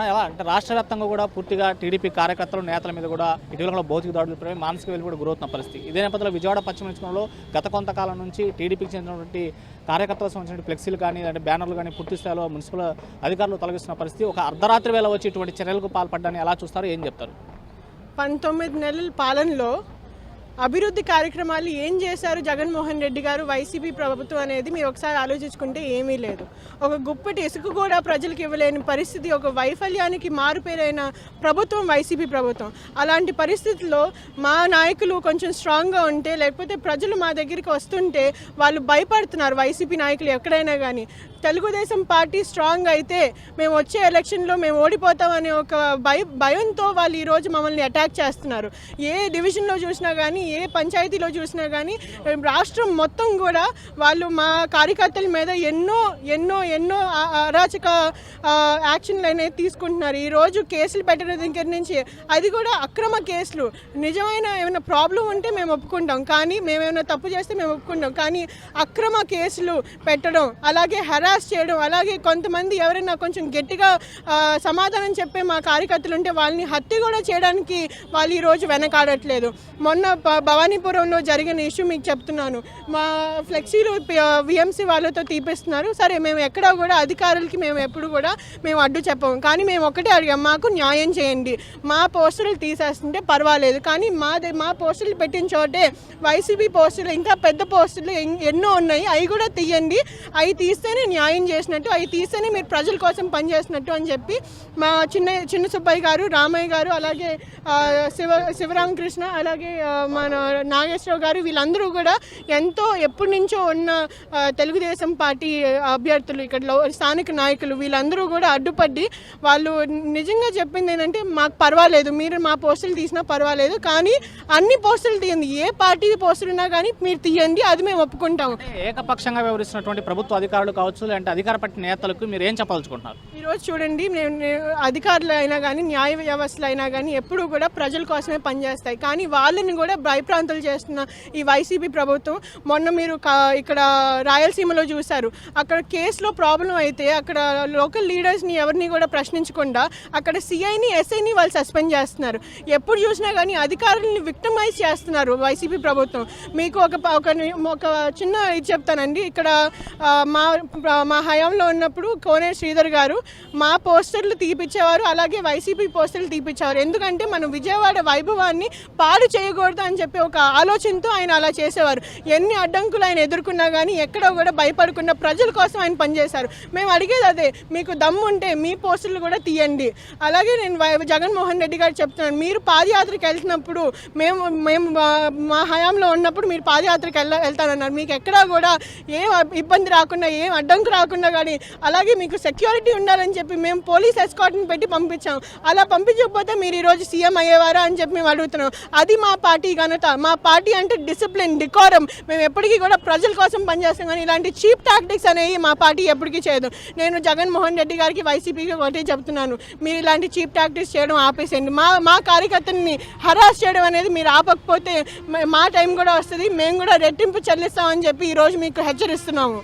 ఎలా? అంటే రాష్ట్ర వ్యాప్తంగా కూడా పూర్తిగా టీడీపీ కార్యకర్తలు నేతల మీద కూడా ఇటీవల కూడా భౌతిక దాడులు పెరిగి మానసిక వెలుగు కూడా గురవుతున్న పరిస్థితి. ఇదే నేపథ్యంలో విజయవాడ పశ్చిమ నియోజకవర్గంలో గత కొంతకాలం నుంచి టీడీపీకి చెందినటువంటి కార్యకర్తలకు సంబంధించిన ఫ్లెక్సీలు కానీ అంటే బ్యానర్లు కానీ పూర్తి స్థాయిలో మున్సిపల్ అధికారులు తొలగిస్తున్న పరిస్థితి. ఒక అర్ధరాత్రి వేళ వచ్చి ఇటువంటి చర్యలకు పాల్పడ్డాన్ని ఎలా చూస్తారు? ఏం చెప్తారు? పంతొమ్మిది నెలల పాలనలో అభివృద్ధి కార్యక్రమాలు ఏం చేశారు జగన్మోహన్ రెడ్డి గారు? వైసీపీ ప్రభుత్వం అనేది మీరు ఒకసారి ఆలోచించుకుంటే ఏమీ లేదు. ఒక గుప్పటి ఇసుక కూడా ప్రజలకు ఇవ్వలేని పరిస్థితి ఒక వైఫల్యానికి మారుపేరైన ప్రభుత్వం వైసీపీ ప్రభుత్వం. అలాంటి పరిస్థితుల్లో మా నాయకులు కొంచెం స్ట్రాంగ్గా ఉంటే లేకపోతే ప్రజలు మా దగ్గరికి వస్తుంటే వాళ్ళు భయపడుతున్నారు వైసీపీ నాయకులు ఎక్కడైనా కానీ తెలుగుదేశం పార్టీ స్ట్రాంగ్ అయితే మేము వచ్చే ఎలక్షన్లో మేము ఓడిపోతామనే ఒక భయ భయంతో వాళ్ళు ఈరోజు మమ్మల్ని అటాక్ చేస్తున్నారు. ఏ డివిజన్లో చూసినా కానీ ఏ పంచాయతీలో చూసినా కానీ రాష్ట్రం మొత్తం కూడా వాళ్ళు మా కార్యకర్తల మీద ఎన్నో ఎన్నో ఎన్నో అరాచక యాక్షన్లు అనేవి తీసుకుంటున్నారు. ఈరోజు కేసులు పెట్టిన దగ్గర నుంచి అది కూడా అక్రమ కేసులు. నిజమైన ఏమైనా ప్రాబ్లం ఉంటే మేము ఒప్పుకుంటాం. కానీ మేమేమైనా తప్పు చేస్తే మేము ఒప్పుకుంటాం. కానీ అక్రమ కేసులు పెట్టడం అలాగే హెరాస్ చేయడం అలాగే కొంతమంది ఎవరైనా కొంచెం గట్టిగా సమాధానం చెప్పే మా కార్యకర్తలు ఉంటే వాళ్ళని హత్య కూడా చేయడానికి వాళ్ళు ఈరోజు వెనకాడట్లేదు. మొన్న ప- భవానీపురంలో జరిగిన ఇష్యూ మీకు చెప్తున్నాను. మా ఫ్లెక్సీలు విఎంసీ వాళ్ళతో తీపిస్తున్నారు. సరే మేము ఎక్కడ కూడా అధికారులకి మేము ఎప్పుడు కూడా మేము అడ్డు చెప్పము. కానీ మేము ఒకటే అడిగాం మాకు న్యాయం చేయండి. మా పోస్టులు తీసేస్తుంటే పర్వాలేదు. కానీ మా మా పోస్టులు పెట్టిన చోటే వైసీపీ పోస్టులు ఇంకా పెద్ద పోస్టులు ఎన్నో ఉన్నాయి. అవి కూడా తీయండి. అవి తీస్తేనే న్యాయం చేసినట్టు అవి తీస్తేనే మీరు ప్రజల కోసం పనిచేసినట్టు అని చెప్పి మా చిన్న చిన్న సుబ్బయ్య గారు రామయ్య గారు అలాగే శివ శివరామకృష్ణ అలాగే మా నాగేశ్వరరావు గారు వీళ్ళందరూ కూడా ఎంతో ఎప్పటి నుంచో ఉన్న తెలుగుదేశం పార్టీ అభ్యర్థులు ఇక్కడ స్థానిక నాయకులు వీళ్ళందరూ కూడా అడ్డుపడి వాళ్ళు నిజంగా చెప్పింది ఏంటంటే మాకు పర్వాలేదు మీరు మా పోస్టులు తీసినా పర్వాలేదు కానీ అన్ని పోస్టులు తీయండి. ఏ పార్టీ పోస్టులు ఉన్నా కానీ మీరు తీయండి అది మేము ఒప్పుకుంటాము. ఏకపక్షంగా వ్యవహరిస్తున్నటువంటి ప్రభుత్వ అధికారులు కావచ్చు లేదంటే అధికార పార్టీ నేతలకు మీరు ఏం చెప్పదలుచుకుంటున్నారు? ఈరోజు చూడండి అధికారులు అయినా కానీ న్యాయ వ్యవస్థలు అయినా కానీ ఎప్పుడూ కూడా ప్రజల కోసమే పనిచేస్తాయి. కానీ వాళ్ళని కూడా భయప్రాంతులు చేస్తున్న ఈ వైసీపీ ప్రభుత్వం మొన్న మీరు కా- ఇక్కడ రాయలసీమలో చూశారు. అక్కడ కేసులో ప్రాబ్లం అయితే అక్కడ లోకల్ లీడర్స్ని ఎవరిని కూడా ప్రశ్నించకుండా అక్కడ సిఐని ఎస్ఐని వాళ్ళు సస్పెండ్ చేస్తున్నారు. ఎప్పుడు చూసినా కానీ అధికారులను విక్టమైజ్ చేస్తున్నారు వైసీపీ ప్రభుత్వం. మీకు ఒక ఒక చిన్న ఇది చెప్తానండి. ఇక్కడ మా మా హయాంలో ఉన్నప్పుడు కోనేరు శ్రీధర్ గారు మా పోస్టర్లు తీపిచ్చేవారు అలాగే వైసీపీ పోస్టర్లు తీపిచ్చేవారు. ఎందుకంటే మనం విజయవాడ వైభవాన్ని పాడు చేయకూడదు అని చెప్పి ఒక ఆలోచనతో ఆయన అలా చేసేవారు. ఎన్ని అడ్డంకులు ఆయన ఎదుర్కొన్నా కానీ ఎక్కడో కూడా భయపడకుండా ప్రజల కోసం ఆయన పనిచేశారు. మేము అడిగేది అదే మీకు దమ్ము ఉంటే మీ పోస్టులు కూడా తీయండి. అలాగే నేను వై- జగన్మోహన్ రెడ్డి గారు చెప్తున్నాను మీరు పాదయాత్రకు వెళ్తున్నప్పుడు మేము మేము మా- మా హయాంలో ఉన్నప్పుడు మీరు పాదయాత్రకు వెళ్ళ వెళ్తానన్నారు. మీకు ఎక్కడా కూడా ఏం ఇబ్బంది రాకుండా ఏం అడ్డంకు రాకుండా కానీ అలాగే మీకు సెక్యూరిటీ ఉండాలని చెప్పి మేము పోలీస్ ఎస్కాట్ని పెట్టి పంపించాం. అలా పంపించకపోతే మీరు ఈరోజు సీఎం అయ్యేవారా అని చెప్పి మేము అడుగుతున్నాం. అది మా పార్టీ కానీ ఘనత మా పార్టీ అంటే డిసిప్లిన్ డికోరం. మేము ఎప్పటికీ కూడా ప్రజల కోసం పనిచేస్తాం కానీ ఇలాంటి చీప్ టాక్టిక్స్ అనేవి మా పార్టీ ఎప్పటికీ చేయదు. నేను జగన్మోహన్ రెడ్డి గారికి వైసీపీకి ఒకటే చెప్తున్నాను. మీరు ఇలాంటి చీప్ టాక్టిక్స్ చేయడం ఆపేసేయండి. మా మా కార్యకర్తని హరాస్ చేయడం అనేది మీరు ఆపకపోతే మా టైం కూడా వస్తుంది. మేము కూడా రెట్టింపు చెల్లిస్తామని చెప్పి ఈరోజు మీకు హెచ్చరిస్తున్నాము.